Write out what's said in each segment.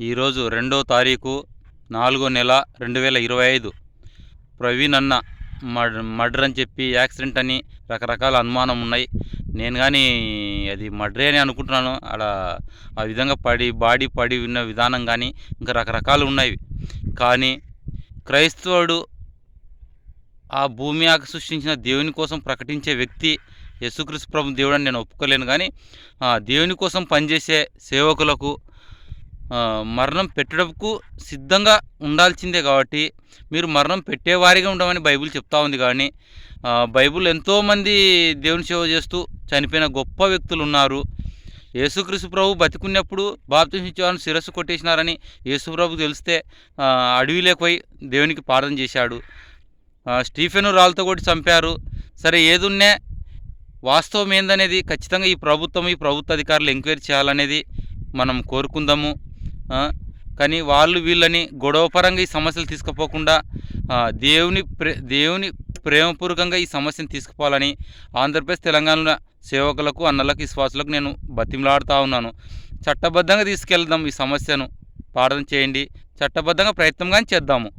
ఈరోజు రెండో తారీఖు నాలుగో నెల రెండు వేల ఇరవై ఐదు. ప్రవీణ్ అన్న మర్డర్ అని చెప్పి యాక్సిడెంట్ అని రకరకాల అనుమానం ఉన్నాయి. నేను కానీ అది మర్డరే అని అనుకుంటున్నాను. అక్కడ ఆ విధంగా పడి బాడీ పడి ఉన్న విధానం కానీ ఇంకా రకరకాలు ఉన్నాయి. కానీ క్రైస్తవుడు ఆ భూమి ఆకు సృష్టించిన దేవుని కోసం ప్రకటించే వ్యక్తి యేసుక్రీస్తు ప్రభు దేవుడు అని నేను ఒప్పుకోలేను. కానీ ఆ దేవుని కోసం పనిచేసే సేవకులకు మరణం పెట్టడకు సిద్ధంగా ఉండాల్సిందే కాబట్టి మీరు మరణం పెట్టేవారిగా ఉండమని బైబిల్ చెప్తా ఉంది కానీ బైబిల్ ఎంతోమంది దేవుని సేవ చేస్తూ చనిపోయిన గొప్ప వ్యక్తులు ఉన్నారు. యేసుక్రీస్తు ప్రభు బతికున్నప్పుడు బాప్తించేవారిని శిరస్సు కొట్టేసినారని యేసు ప్రభు తెలిస్తే అడవిలోకి పోయి దేవునికి ప్రార్థన చేశాడు. స్టీఫెను రాళ్ళతో కొట్టి చంపారు. సరే ఏదున్నే వాస్తవం ఏందనేది ఖచ్చితంగా ఈ ప్రభుత్వం ఈ ప్రభుత్వ అధికారులు ఎంక్వైరీ చేయాలనేది మనం కోరుకుందాము. కానీ వాళ్ళు వీళ్ళని గొడవపరంగా ఈ సమస్యలు తీసుకుపోకుండా దేవుని ప్రే దేవుని ప్రేమపూర్వకంగా ఈ సమస్యను తీసుకుపోవాలని ఆంధ్రప్రదేశ్ తెలంగాణలో సేవకులకు అన్నలకు విశ్వాసులకు నేను బతిమలాడుతూ ఉన్నాను. చట్టబద్ధంగా తీసుకెళ్దాం ఈ సమస్యను. పాఠం చేయండి. చట్టబద్ధంగా ప్రయత్నం కానీ చేద్దాము.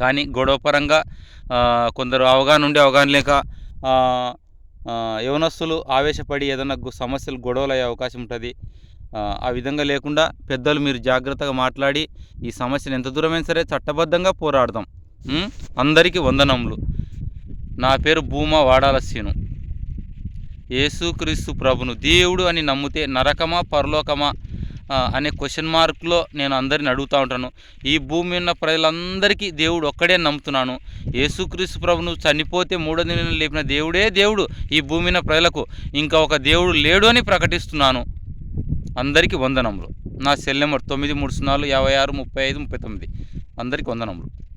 కానీ గొడవపరంగా కొందరు అవగాహన ఉండి అవగాహన లేక యవనస్తులు ఆవేశపడి ఏదైనా సమస్యలు గొడవలు అయ్యే అవకాశం ఉంటుంది. ఆ, విధంగా లేకుండా పెద్దలు మీరు జాగ్రత్తగా మాట్లాడి ఈ సమస్యను ఎంత దూరమైనా సరే చట్టబద్ధంగా పోరాడదాం. అందరికీ వందనములు. నా పేరు భూమా వాడాల సీను. యేసుక్రీస్తు ప్రభును దేవుడు అని నమ్మితే నరకమా పరలోకమా అనే క్వశ్చన్ మార్క్లో నేను అందరిని అడుగుతూ ఉంటాను. ఈ భూమి ఉన్న ప్రజలందరికీ దేవుడు ఒక్కడే నమ్ముతున్నాను. యేసుక్రీస్తు ప్రభును చనిపోతే మూడో దిన లేపిన దేవుడే దేవుడు ఈ భూమి ఉన్న ప్రజలకు. ఇంకా ఒక దేవుడు లేడు అని ప్రకటిస్తున్నాను. అందరికీ వందనములు. నా సెల్ నెంబర్ తొమ్మిది మూడు సున్నాలు యాభై ఆరు ముప్పై ఐదు ముప్పై తొమ్మిది. అందరికీ వందనములు.